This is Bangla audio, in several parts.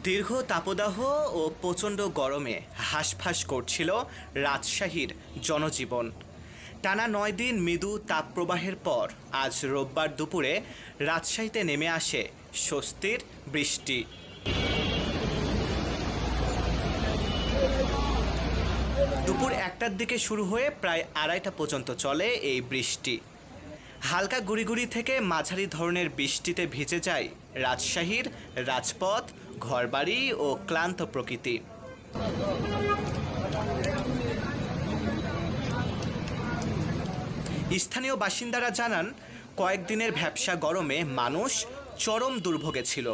দীর্ঘ তাপদাহ ও প্রচণ্ড গরমে হাঁসফাঁস করছিল রাজশাহীর জনজীবন। টানা নয় দিন মৃদু তাপপ্রবাহের পর আজ রোববার দুপুরে রাজশাহীতে নেমে আসে স্বস্তির বৃষ্টি। দুপুর একটার দিকে শুরু হয়ে প্রায় আড়াইটা পর্যন্ত চলে এই বৃষ্টি। হালকা গুড়িগুড়ি থেকে মাঝারি ধরনের বৃষ্টিতে ভিজে যায় রাজশাহীর রাজপথ ঘরবাড়ি ও ক্লান্ত প্রকৃতি। স্থানীয় বাসিন্দারা জানান, কয়েকদিনের ভ্যাবসা গরমে মানুষ চরম দুর্ভোগে ছিল।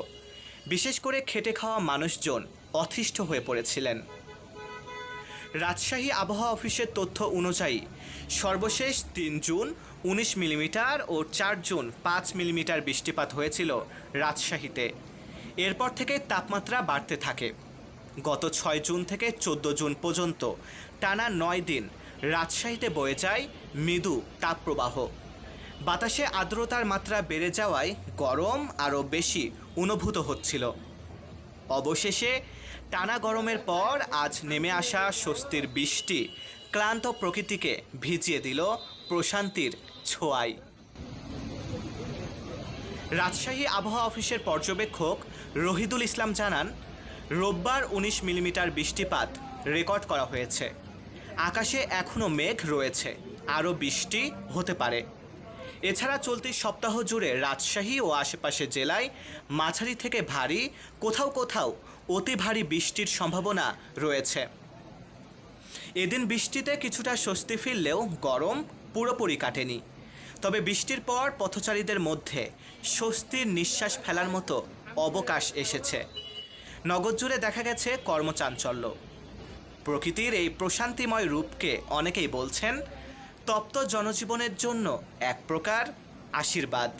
বিশেষ করে খেটে খাওয়া মানুষজন অতিষ্ঠ হয়ে পড়েছিলেন। রাজশাহী আবহাওয়া অফিসের তথ্য অনুযায়ী, সর্বশেষ তিন জুন উনিশ মিলিমিটার ও চার জুন পাঁচ মিলিমিটার বৃষ্টিপাত হয়েছিল রাজশাহীতে। এরপর থেকে তাপমাত্রা বাড়তে থাকে। গত ছয় জুন থেকে চোদ্দ জুন পর্যন্ত টানা নয় দিন রাজশাহীতে বয়ে যায় মৃদু তাপপ্রবাহ। বাতাসে আর্দ্রতার মাত্রা বেড়ে যাওয়ায় গরম আরও বেশি অনুভূত হচ্ছিল। অবশেষে টানা গরমের পর আজ নেমে আসা স্বস্তির বৃষ্টি ক্লান্ত প্রকৃতিকে ভিজিয়ে দিল প্রশান্তির ছোঁয়ায়। রাজশাহী আবহাওয়া অফিসের পর্যবেক্ষক রহিদুল ইসলাম জানান, রোববার উনিশ মিলিমিটার বৃষ্টিপাত রেকর্ড করা হয়েছে। আকাশে এখনও মেঘ রয়েছে, আরও বৃষ্টি হতে পারে। এছাড়া চলতি সপ্তাহ জুড়ে রাজশাহী ও আশেপাশে জেলায় মাঝারি থেকে ভারী, কোথাও কোথাও অতি ভারী বৃষ্টির সম্ভাবনা রয়েছে। এদিন বৃষ্টিতে কিছুটা স্বস্তি ফিরলেও গরম পুরোপুরি কাটেনি। তবে বৃষ্টির পর পথচারীদের মধ্যে স্বস্তির নিঃশ্বাস ফেলার মতো অবকাশ এসেছে। নগর জুড়ে দেখা গেছে কর্মচাঞ্চল্য। প্রকৃতির এই প্রশান্তিময় রূপকে অনেকেই বলছেন, তপ্ত জনজীবনের জন্য এক প্রকার আশীর্বাদ।